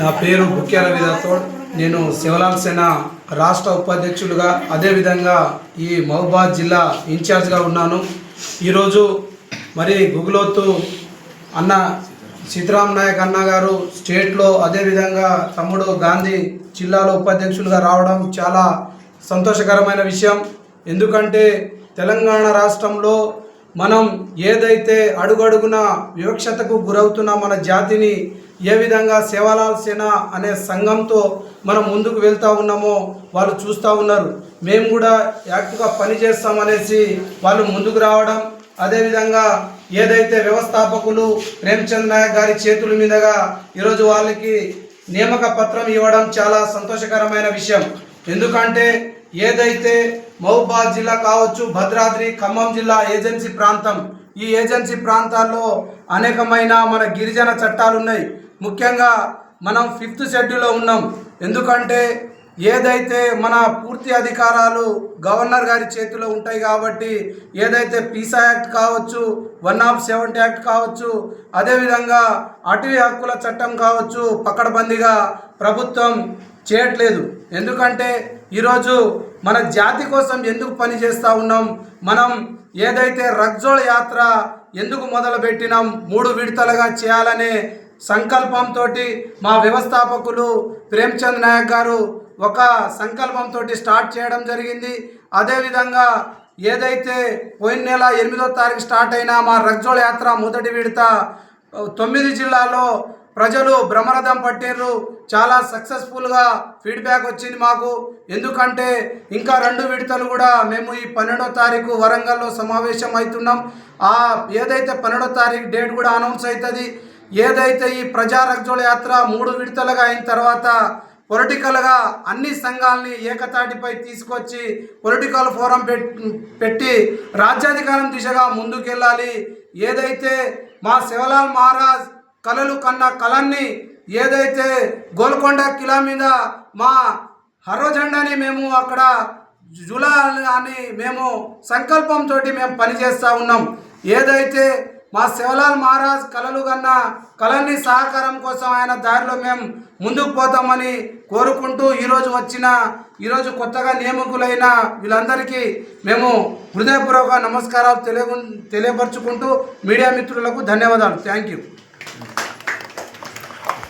నా పేరు బుక్యాల విధాతోడ్ నేను శివలాల్ సేన రాష్ట్ర ఉపాధ్యక్షులుగా అదేవిధంగా ఈ మహబాద్ జిల్లా ఇన్ఛార్జ్గా ఉన్నాను. ఈరోజు మరి గుగులోతు అన్న సీతారాం నాయక్ అన్న గారు స్టేట్లో అదేవిధంగా తమ్ముడు గాంధీ జిల్లాలో ఉపాధ్యక్షులుగా రావడం చాలా సంతోషకరమైన విషయం. ఎందుకంటే తెలంగాణ రాష్ట్రంలో మనం ఏదైతే అడుగడుగున వివక్షతకు గురవుతున్న మన జాతిని ఏ విధంగా సేవాలాల్ సేన అనే సంఘంతో మనం ముందుకు వెళ్తూ ఉన్నామో వాళ్ళు చూస్తూ ఉన్నారు. మేము కూడా యాక్టివ్గా పనిచేస్తామనేసి వాళ్ళు ముందుకు రావడం అదేవిధంగా ఏదైతే వ్యవస్థాపకులు ప్రేమ్చంద్ నాయక్ గారి చేతుల మీదుగా ఈరోజు వాళ్ళకి నియామక పత్రం ఇవ్వడం చాలా సంతోషకరమైన విషయం. ఎందుకంటే ఏదైతే మహబూబాద్ జిల్లా కావచ్చు భద్రాద్రి ఖమ్మం జిల్లా ఏజెన్సీ ప్రాంతం. ఈ ఏజెన్సీ ప్రాంతాల్లో అనేకమైన మన గిరిజన చట్టాలు ఉన్నాయి ముఖ్యంగా మనం ఫిఫ్త్ షెడ్యూల్లో ఉన్నాం. ఎందుకంటే ఏదైతే మన పూర్తి అధికారాలు గవర్నర్ గారి చేతిలో ఉంటాయి కాబట్టి ఏదైతే పీసా యాక్ట్ కావచ్చు వన్ ఆఫ్ సెవెంటీ యాక్ట్ కావచ్చు అదేవిధంగా అటవీ హక్కుల చట్టం కావచ్చు పకడ్బందీగా ప్రభుత్వం చేయట్లేదు. ఎందుకంటే ఈరోజు మన జాతి కోసం ఎందుకు పని చేస్తూ ఉన్నాం? మనం ఏదైతే రగ్జోళ యాత్ర ఎందుకు మొదలుపెట్టినాం? మూడు విడతలుగా చేయాలనే సంకల్పంతో మా వ్యవస్థాపకులు ప్రేమ్చంద్ నాయక్ గారు ఒక సంకల్పంతో స్టార్ట్ చేయడం జరిగింది. అదేవిధంగా ఏదైతే పోయిన నెల ఎనిమిదో తారీఖు స్టార్ట్ అయిన మా రగ్జోళ యాత్ర మొదటి విడత తొమ్మిది జిల్లాలో ప్రజలు బ్రహ్మరథం పట్టిర్రు. చాలా సక్సెస్ఫుల్గా ఫీడ్బ్యాక్ వచ్చింది మాకు. ఎందుకంటే ఇంకా రెండు విడతలు కూడా మేము ఈ పన్నెండో తారీఖు వరంగల్లో సమావేశం అవుతున్నాం. ఆ ఏదైతే పన్నెండో తారీఖు డేట్ కూడా అనౌన్స్ అవుతుంది ఏదైతే ఈ ప్రజా రగ్జోళ యాత్ర మూడు విడతలుగా అయిన తర్వాత పొలిటికల్గా అన్ని సంఘాలని ఏకతాటిపై తీసుకొచ్చి పొలిటికల్ ఫోరం పెట్టి రాజ్యాధికారం దిశగా ముందుకెళ్ళాలి. ఏదైతే మా శివలాల్ మహారాజ్ కలలు కన్న కళన్ని ఏదైతే గోల్కొండ కిలా మీద మా హర్వ జెండాని మేము అక్కడ జులా అని మేము సంకల్పంతో మేము పనిచేస్తూ ఉన్నాం. ఏదైతే మా శివలాల్ మహారాజ్ కలలు కన్నా కళని సహకారం కోసం ఆయన దారిలో మేము ముందుకు పోతామని కోరుకుంటూ ఈరోజు వచ్చిన ఈరోజు కొత్తగా నియమకులైన వీళ్ళందరికీ మేము హృదయపూర్వక నమస్కారాలు తెలియ తెలియపరుచుకుంటూ మీడియా మిత్రులకు ధన్యవాదాలు. Thank you.